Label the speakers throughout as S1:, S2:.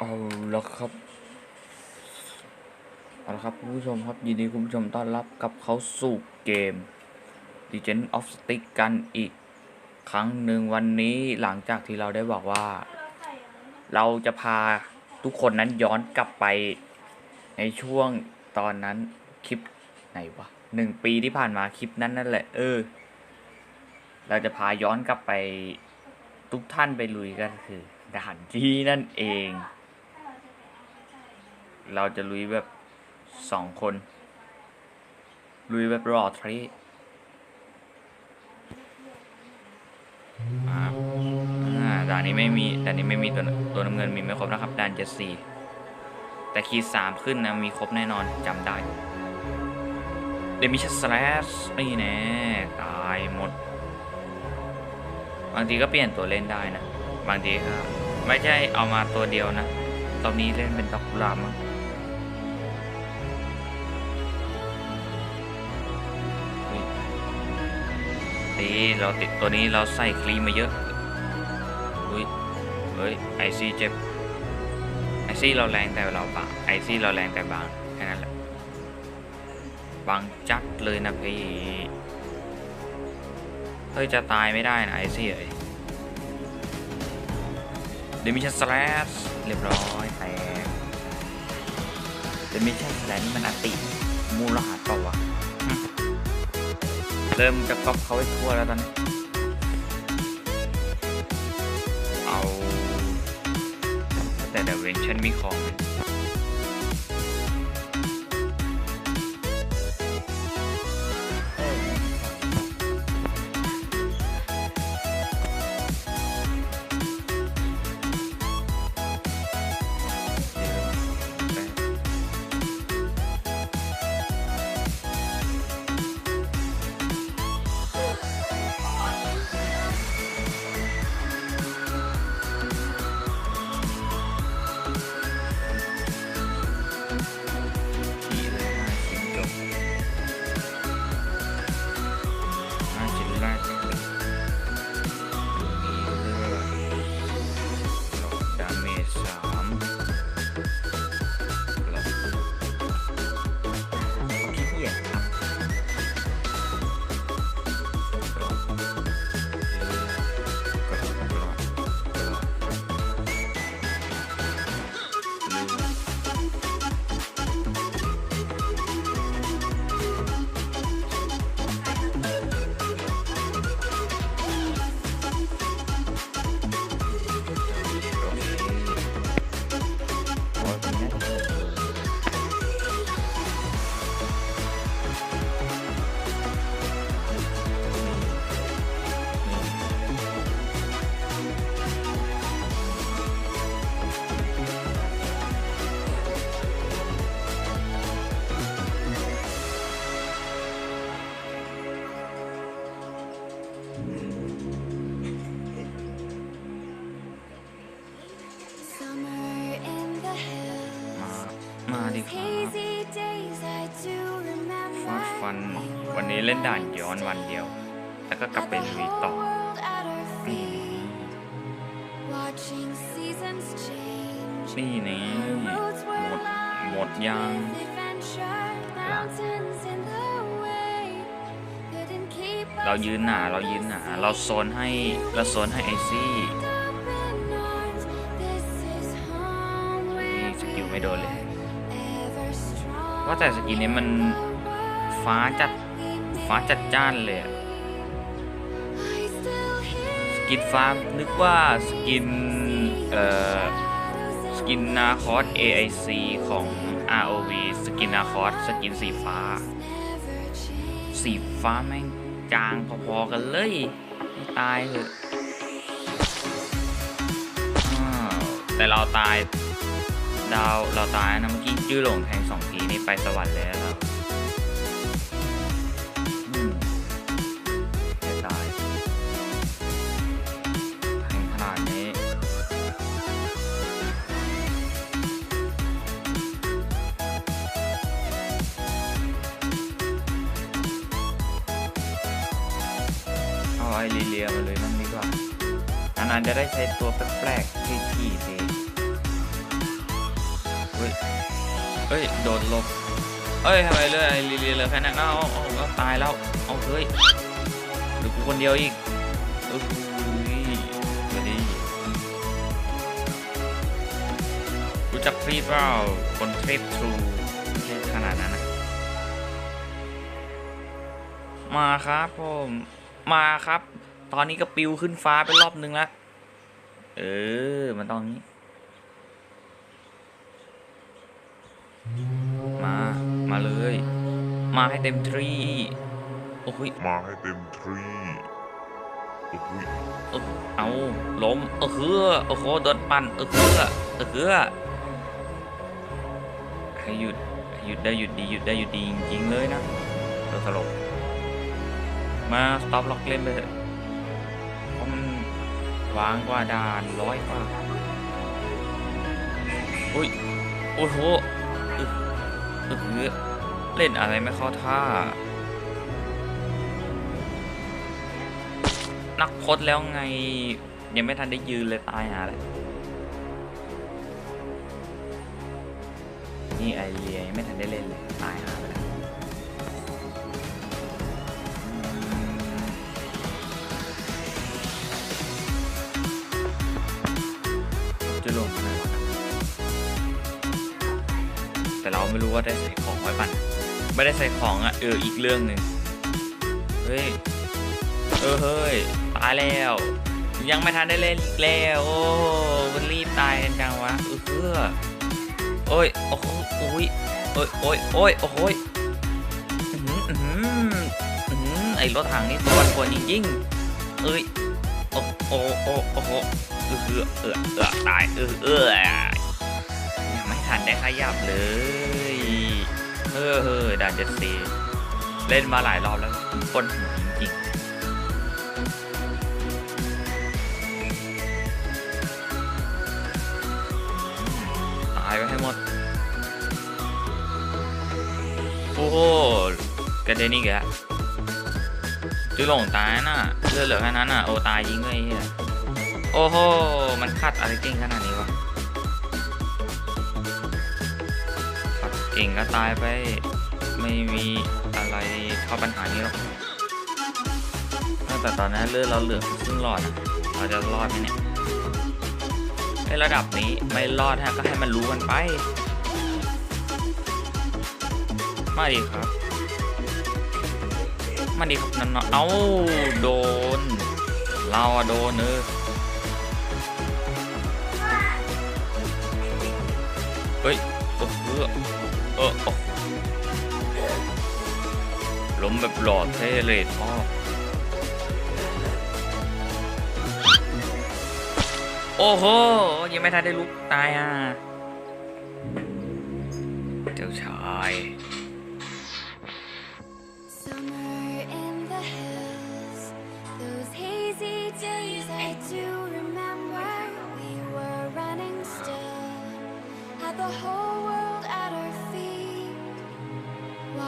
S1: เอาละครับเอาละครับคุณผู้ชมครับยินดีคุณผู้ชมต้อนรับกับเขาสู่เกม Legend of Stick กันอีกครั้งหนึ่งวันนี้หลังจากที่เราได้บอกว่า เราจะพาทุกคนนั้นย้อนกลับไปในช่วงตอนนั้นคลิปไหนวะหนึ่งปีที่ผ่านมาคลิปนั้นนั่นแหละเออ เราจะพาย้อนกลับไปทุกท่านไปลุยกันคือด่านที่นั่นเอง เราจะลุยแบบสองคน ลุยแบบรอทรีอ่าอ่าด่านนี้ไม่มีด่านนี้ไม่มีตัวตัวน้ำเงินมีไม่ครบนะครับด่านเจ็ดสี่แต่ขีดสามขึ้นนะมีครบแน่นอนจำได้เดมิชัสแลสนี่แน่ตายหมด บางทีก็เปลี่ยนตัวเล่นได้นะ บางทีก็ไม่ใช่เอามาตัวเดียวนะ ตอนนี้เล่นเป็นดอกกุหลาบมั้ง นี่เราติดตัวนี้เราใส่ครีมมาเยอะอุ้ยเฮ้ยไอซีเจ็บไอซี่เราแรงแต่เราบางไอซี่เราแรงแต่บางแค่นั้นแหละบางจัดเลยนะพี่เฮ้ยจะตายไม่ได้นะไอซี่เอ้ยเดมิชันสแลสเรียบร้อยแตกเดมิชันสแลสนี่มันอติมูลหัสเปล่าวะ เริ่มจะก๊อปเขาไปทั่วแล้วตอนนี้ เอา แต่เดเวนชันมีของ มา
S2: hills.
S1: มาดิครับ
S2: Hazy days I do
S1: ฟาด
S2: remember.
S1: ฟัน วันนี้เล่นด่านย้อนวันเดียว แล้วก็กลับไปลุยต่อ
S2: World at our
S1: นี่
S2: feet. Watching seasons change.
S1: นี่นี่
S2: Our roads
S1: ห
S2: were
S1: มด หมด
S2: lined
S1: ยัง เรายืนหนาเรายืนหนาเราโซนให้เราโซนให้ไอซี่นี่สกิลไม่โดนเลย ว่าแต่สกินนี้มันฟ้าจัดฟ้าจัดจ้านเลยสกินฟ้านึกว่าสกินเอ่อสกินนาคอส AIC ของ ROV สกินนาคอสสกินสีฟ้า สีฟ้าแม่ง จางพอๆกันเลยไม่ตายเถอะแต่เราตายดาวเราตายนะเมื่อกี้จื้อหลงแทงสองทีนี่ไปสวรรค์แล้ว เลียมาเลยนั่นดีกว่านานๆจะได้ใช้ตัวแปลกๆที่ที่ดีเอ้ยเฮ้ย โดนลบเอ้ยทำไมเลยไอ้ลีเลียเลยแค่นั้นเอาเอาเอาตายแล้ว เอาเฮ้ยหรือกูคนเดียวอีกเอ้ยมาดีรู้จักฟรีเปล่าคนเทพทรูไม่ใช่ขนาดนั้นนะมาครับผม มาครับ ตอนนี้ก็ปิวขึ้นฟ้าไปรอบนึงแล้วเออ มันต้องนี้ มา มาเลย มาให้เต็มที่โอ้ย
S3: มาให้เต็มที่โอ้โห
S1: เออเอาล้มเออเฮือโอ้โหโดนปั่นเออเฮือเออเฮือให้หยุดให้หยุดได้หยุดดีหยุดได้หยุดดีจริงๆเลยนะเออสลบมาสต็อปล็อกเล่นไปเถอะ เพราะมันวางกว่าด่านร้อยกว่าอุ้ย โอ้โหเออเออเฮือเล่นอะไรไม่เข้าท่า นักพจน์แล้วไง ยังไม่ทันได้ยืนเลยตายหาเลยนี่ไอเลียยังไม่ทันได้เล่นเลยตายหา ไม่รู้ว่าได้ใส่ของไว้ปั่นไม่ได้ใส่ของอะเอออีกเรื่องหนึ่งเฮ้ยเออเฮ้ยตายแล้ว ยังไม่ทันได้เล่นอีกแล้วโอ้มันรีบตายกันจังวะเออเพื่อโอ้ยโอ้โหโอ้ยโอ้ยโอ้ยโอ้ยโอ้โหยอื้อหืออื้อหืออื้อหือไอ้รถถังนี่ตัวควรจริงๆเอ้ยโอ้โอ้โอ้โอ้โหเออเออเออตายเออเออยังไม่ทันได้ขยับเลย เออเฮ้ยด่านเจ็ดสีเล่นมาหลายรอบแล้วคนหัวจริงๆตายไปให้หมด โอ้โหกระเด็นอีกแล้วจุหลงตายน่ะเลือดเหลือแค่นั้นน่ะ โอ้ตายยิงเลยไอ้เฮียโอ้โห มันคัดอะไรเก่งขนาดนี้วะ ก่งก็ตายไป ไม่มีอะไรเท่าปัญหานี้หรอกแต่ตอนนั้นเลือดเราเหลือครึ่งหลอดเราจะรอดไหมเนี่ยในระดับนี้ไม่รอดฮะก็ให้มันรู้กันไป มาดีครับ มาดีครับนั่นเนาะเอาโดน เราโดนเออเฮ้ยโอ้โห เออล้มแบบหลอดเท่เลยท่อโอ้โห ยังไม่ทันได้ลุก ตายอะ เจ้าชาย
S2: the hills, those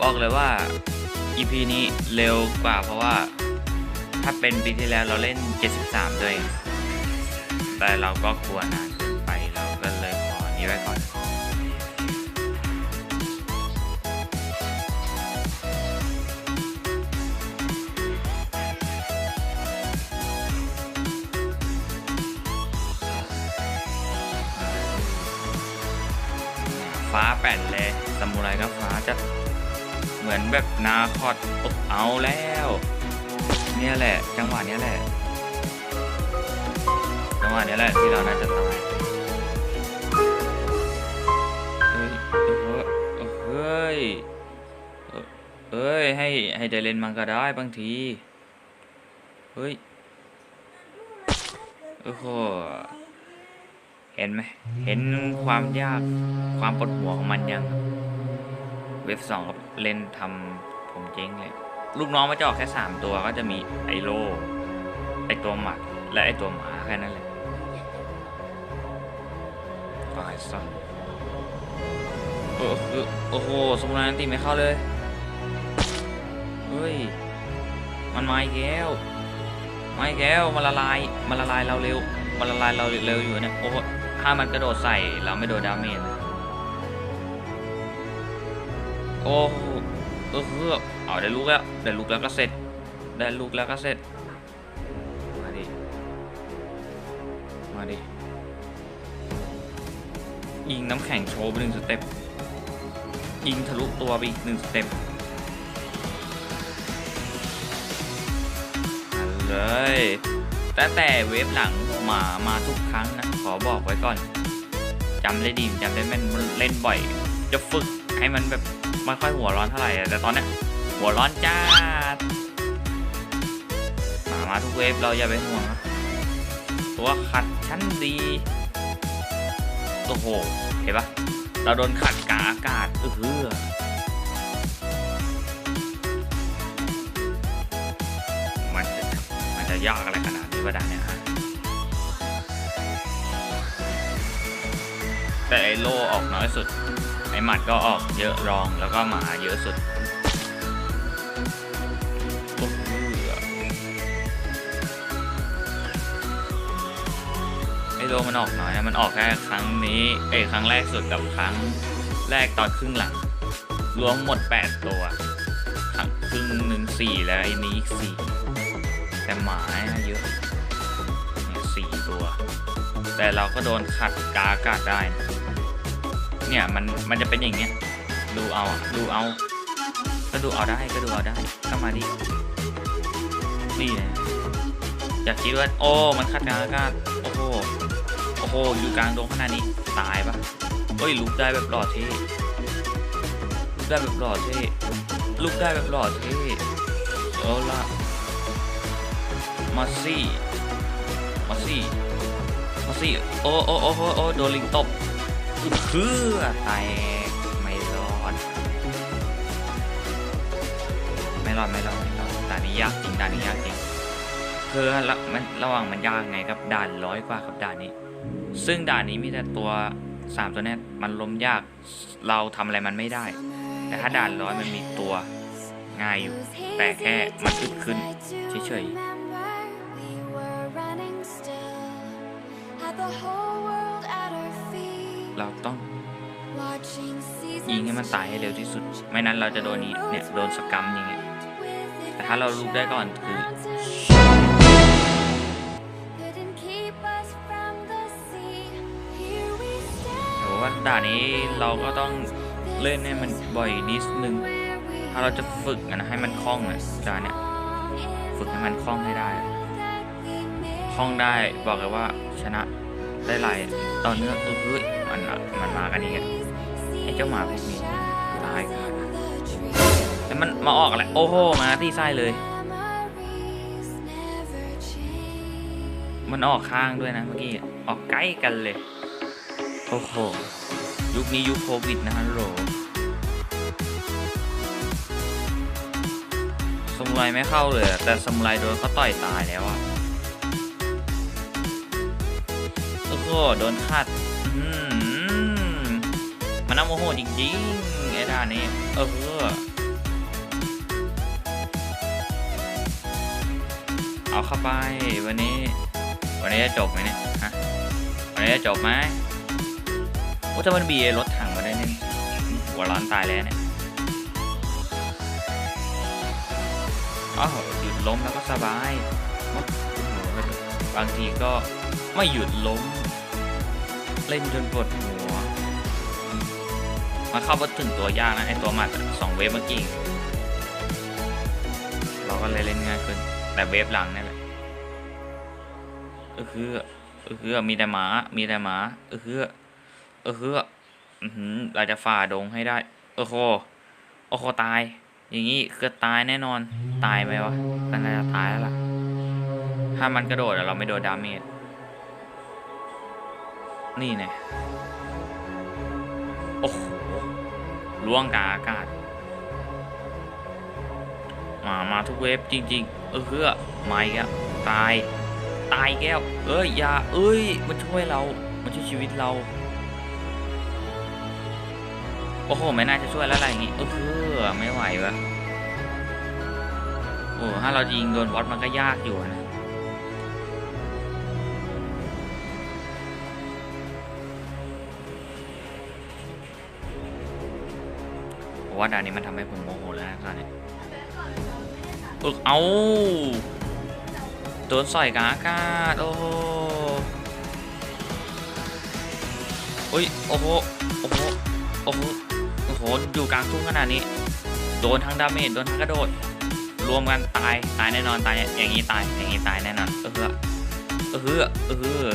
S1: บอกเลยว่า EP นี้เร็วกว่าเพราะว่าถ้าเป็นปีที่แล้วเราเล่น 73 ด้วย แต่เราก็กลัวนานเกินไปเราก็เลยขอนี้ไว้ก่อนฟ้าแป่นเลยสมุไรก็ฟ้าจะ เหมือนแบบนาคอดเอาแล้ว เนี่ยแหละ จังหวะเนี้ยแหละ จังหวะเนี้ยแหละที่เราน่าจะตายเฮ้ยเอ้ยเออเอ้ย ให้ให้ได้เล่นมันก็ได้บางที เฮ้ย โอ้โห เห็นไหม เห็นความยาก ความปวดหัวของมันยัง เว็บสองครับเล่นทำผมเจ๊งเลย ลูกน้องมันจะออกแค่สามตัวก็จะมีไอโลไอตัวหมัด และไอตัวหมาแค่นั้นแหละตายสัสโอ้โหโอ้โหสมุนไพรตีไม่เข้าเลยเฮ้ยมันมาอีกแล้วมาอีกแล้วมันละลายมันละลายเราเร็วมันละลายเราเร็วอยู่เนี่ยโอ้โหถ้ามันกระโดดใส่เราไม่โดนดาเมจ โอ้เออเฮือเอาได้ลูกแล้วได้ลูกแล้วก็เสร็จได้ลูกแล้วก็เสร็จ มาดิ มาดิ ยิงน้ำแข็งโชว์ไปหนึ่งสเต็ป ยิงทะลุตัวไปอีกหนึ่งสเต็ปเลยแต่แต่เวฟหลังหมา มาทุกครั้งนะ ขอบอกไว้ก่อนจำได้ดีจำได้แม่นเล่นบ่อย จะฝึกให้มันแบบ ไม่ค่อยหัวร้อนเท่าไหร่แต่ตอนเนี้ยหัวร้อนจ้าดมามาทุกเวฟเราอย่าไปห่วงนะตัวขัดชั้นดีโอ้โหเห็นปะเราโดนขัดกาอากาศเออเฮือมันจะมันจะยากอะไรขนาดนี้วะดานเนี่ยฮะแต่ไอโลออกน้อยสุด ไอหมัดก็ออกเยอะรองแล้วก็หมาเยอะสุดไอโลมันออกน้อยนะมันออกแค่ครั้งนี้เอ้ครั้งแรกสุดกับครั้งแรกตอนครึ่งหลัง รวมหมด 8 ตัวครั้งครึ่งหนึ่งสี่แล้วไอ้นี้อีกสี่แต่หมาเยอะสี่ตัว แต่เราก็โดนขัดกากาศได้นะ เนี่ยมันมันจะเป็นอย่างเงี้ยดูเอาดูเอา ก็ดูเอาได้ก็ดูเอาได้ก็มาดินี่นะอยากคิดว่าโอ้มันคัดกลางอากาศโอ้โหโอ้โหอยู่กลางดงขนาดนี้ตายปะเฮ้ยลุกได้แบบหล่อเท่ลุกได้แบบหล่อเท่ลุกได้แบบหล่อเท่เอาละมาซี่มาซี่มาซี่โอ้โอ้โอ้โอ้โอ้โดนลิงตบ เพื่อแตกไม่รอด ไม่รอดไม่รอดไม่รอดด่านนี้ยากจริงด่านนี้ยากจริงคือละมันระหว่างมันยากไงครับด่านร้อยกว่าครับด่านนี้ ซึ่งด่านนี้มีแต่ตัวสามตัวนี้มันล้มยากเราทำอะไรมันไม่ได้ แต่ถ้าด่านร้อยมันมีตัวง่ายอยู่ แต่แค่มันอึดขึ้นเฉยๆ เราต้องยิงให้มันตายให้เร็วที่สุด ไม่นั้นเราจะโดนนี้เนี่ยโดนสกรรมอย่างเงี้ยแต่ถ้าเราลุกได้ก่อนคือโหว่าด่านนี้เราก็ต้องเล่นให้มันบ่อยนิดนึง ถ้าเราจะฝึกอะนะให้มันคล่องอะด่านเนี้ยฝึกให้มันคล่องให้ได้คล่องได้บอกเลยว่าชนะได้ หลายต่อเนื่องเฮ้ยมันมันมากันนี่กันไอ้เจ้าหมาพวกนี้ตายกันแล้วมันมาออกอะไรโอ้โหมาที่ไส้เลย มันออกข้างด้วยนะเมื่อกี้ออกใกล้กันเลยโอ้โหยุคนี้ยุคโควิดนะฮัลโหลสมุไรไม่เข้าเลยแต่สมุไรโดนเขาต่อยตายแล้วอะ โดนขัดมันน่าโมโหจริงๆไอ้ด้านนี้ เออ เอาเข้าไปวันนี้ วันนี้จะจบไหมเนี่ยฮะวันนี้จะจบไหมโอ้ถ้ามันบีรถถังมาได้เนี่ยหัวร้อนตายแล้วเนี่ยอ้าวหยุดล้มแล้วก็สบายบางทีก็ไม่หยุดล้ม เล่นจนปวดหัวมมันเข้ามาถึงตัวยากนะไอตัวหมัดสองเวฟเมื่อกี้ เราก็เลยเล่นง่ายขึ้น แต่เวฟหลังนี่แหละเออคือเออคือมีแต่หมา มีแต่หมา เออคือเออคืออือหือเราจะฝ่าดงให้ได้ เออโคโอ้โคตาย อย่างนี้คือตายแน่นอน ตายไหมวะก็น่าจะตายแล้วล่ะ ถ้ามันกระโดดเราไม่โดนดาเมจ นี่ไงโอ้โหล่วงกาอากาศ มา มาทุกเวฟจริง ๆ เออเฮือไม่แกแล้วตาย ตายแก้ว เอ้ยอย่าเอ้ย มันช่วยเรา มันช่วยชีวิตเรา โอ้โห ไม่น่าจะช่วยแล้วอะไรอย่างงี้ เออเฮือไม่ไหววะโอ้ถ้าเรายิงโดนบอสมันก็ยากอยู่นะ ราะว่าด่านนี้มันทำให้ผมโมโหแล้วนะตอนนี้อึกเอาโดนใสอยกางอากาศโอ้โหอุ้ยโอ้โหโอ้โหโอ้โหโอ้โหอยู่กลางทุ่งขนาดนี้ โดนทั้งดาเมจโดนทั้งกระโดด รวมกันตายตายแน่นอนตายอย่างนี้ตายอย่างนี้ตายแน่นอนเออเออเออ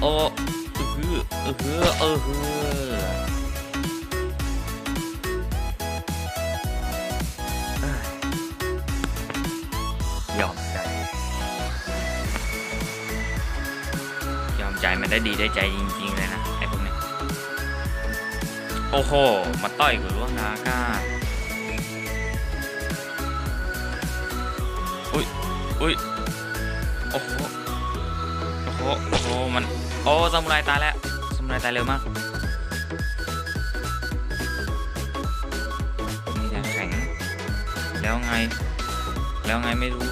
S1: โอเออเอเออเอเออเฮือยอมใจ ยอมใจมันได้ดีได้ใจจริงๆเลยนะไอ้พวกเนี้ยโอ้โห มาต่อยกับล่วงนาอากาศอุ้ยอุ้ยโอ้โหโอ้โหโอ้โหมัน อ้ซามูไรตายแล้วซามูไรตายเร็วมากนี่จะแข็งแล้วไง แล้วไงไม่รู้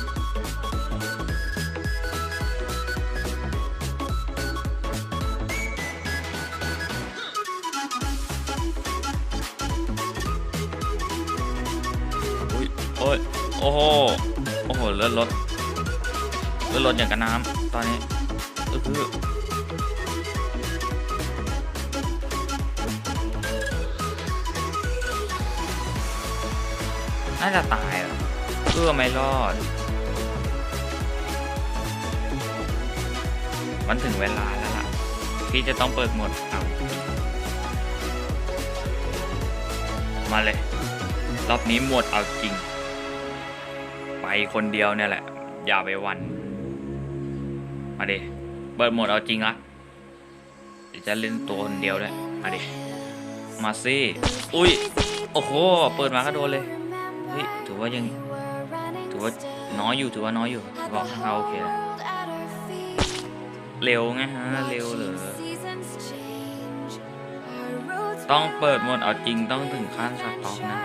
S1: อุ้ยโอ้ยโอ้โห โอ้โหเลือดลดเลือดลดอย่างกับน้ำตอนนี้เออ น่าจะตายอะเพื่อไม่รอด มันถึงเวลาแล้วล่ะ ที่จะต้องเปิดหมดเอามาเลย รอบนี้หมดเอาจริง ไปคนเดียวเนี่ยแหละ อย่าไปหวัน มาดิ เปิดหมดเอาจริงละเดี๋ยวจะเล่นตัวคนเดียวด้วย มาดิ มาสิอุ้ย โอ้โห เปิดมาก็โดนเลย ฮ้ยถือว่ายังถือว่าน้อยอยู่ถือว่าน้อยอยู่บอกเขาโอเคแล้วเร็วไงฮะเร็วเหรอต้องเปิดหมดเอาจริงต้องถึงขั้นสต็อกนะ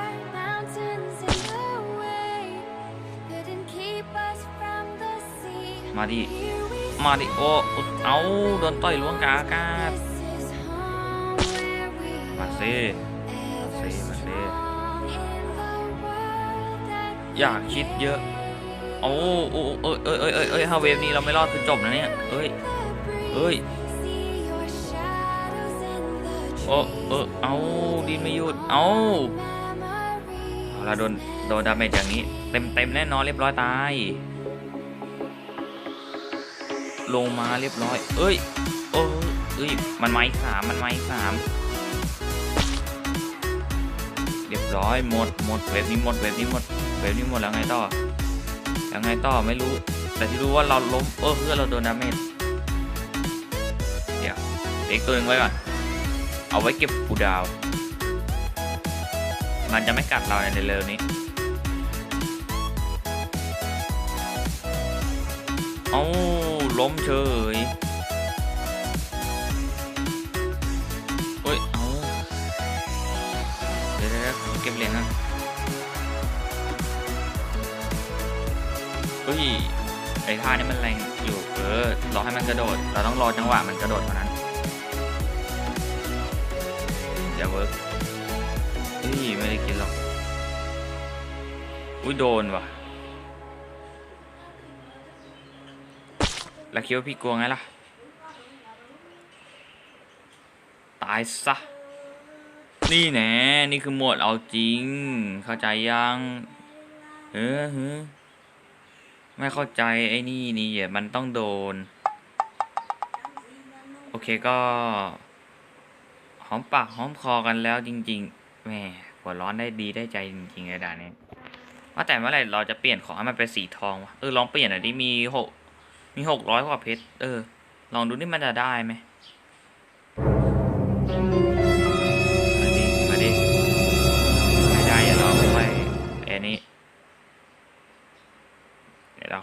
S1: มาดิ มาดิ โอ้ เอาโดนต่อยล้วงกาอากาศมาสิ อยากคิดเยอะ โอ้โอ้เอ้ยเอ้ยเอ้ยเอ้ยเอ้ยถ้าเวฟนี้เราไม่รอดคือจบนะเนี่ย เอ้ย เอ้ย โอ้เออเอาดินไม่หยุด เอาเอาละโดน โดนดาเมจอย่างนี้ เต็มเต็มแน่นอนเรียบร้อยตาย ลงมาเรียบร้อย เอ้ยโอ้เอ้ย มันไม้สามมันไม้สามเรียบร้อยหมดหมดเวฟนี้หมดเวฟนี้หมด เวฟนี้หมดแล้วไงต่อแล้วไงต่อไม่รู้ แต่ที่รู้ว่าเราล้มเออเพื่อเราโดนดาเมจเดี๋ยวเด็กตัวนึงไว้ก่อนเอาไว้เก็บปูดาว มันจะไม่กัดเราในเร็วนี้เอาล้มเฉย ฮ้ยไอ้ท่านี่มันแรงอยู่เออรอให้มันกระโดด เราต้องรอจังหวะมันกระโดดเท่านั้นอย่าเวิร์กเฮ้ยไม่ได้กินหรอกอุ้ยโดนว่ะ แล้วคิดว่าพี่กลัวไงล่ะ ตายซะ นี่แน่นี่คือหมดเอาจริง เข้าใจยัง เออเออ ไม่เข้าใจไอ้นี่นี่อะมันต้องโดน โอเคก็ หอมปากหอมคอกันแล้วจริงๆแหมหัวร้อนได้ดีได้ใจจริงๆเลยด่านนี้ว่าแต่เมื่อไหร่เราจะเปลี่ยนของให้มันเป็นสีทองวะเออลองเปลี่ยนหน่อยดิมีหกมีหกร้อยกว่าเพชรเออ ลองดูนี่มันจะได้ไหม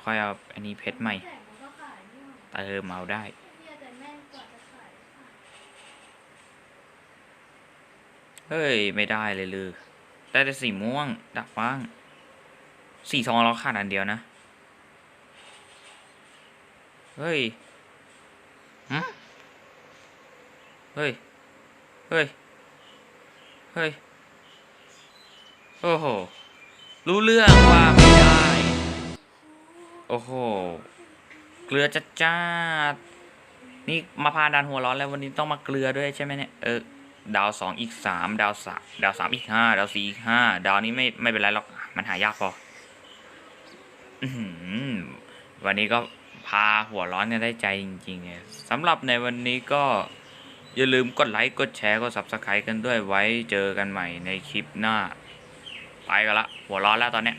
S1: ค่อยเอาอันนี้เพชรใหม่
S2: แต่
S1: เติมเอาได้
S2: เฮ้ย
S1: ไม่ได้เลยลือ ได้แต่สีม่วง ดักว่าง สีทองเราขาดอันเดียวนะ เฮ้ยเฮ้ย เฮ้ย เฮ้ย โอ้โห รู้เรื่องว่าม โอ้โห เกลือจัดจ้านี่มาพาดันหัวร้อนแล้ววันนี้ต้องมาเกลือด้วยใช่ไหมเนี่ย เออ ดาวสองอีกสามดาวสามดาวสามอีกห้าดาวสี่อีกห้าดาวนี้ไม่ไม่เป็นไรหรอก มันหายากพอวันนี้ก็พาหัวร้อนกันได้ใจจริงๆเนี่ยสำหรับในวันนี้ก็อย่าลืมกดไลค์ กดแชร์ กด subscribe กันด้วยไว้เจอกันใหม่ในคลิปหน้า ไปกันละ หัวร้อนแล้วตอนเนี้ย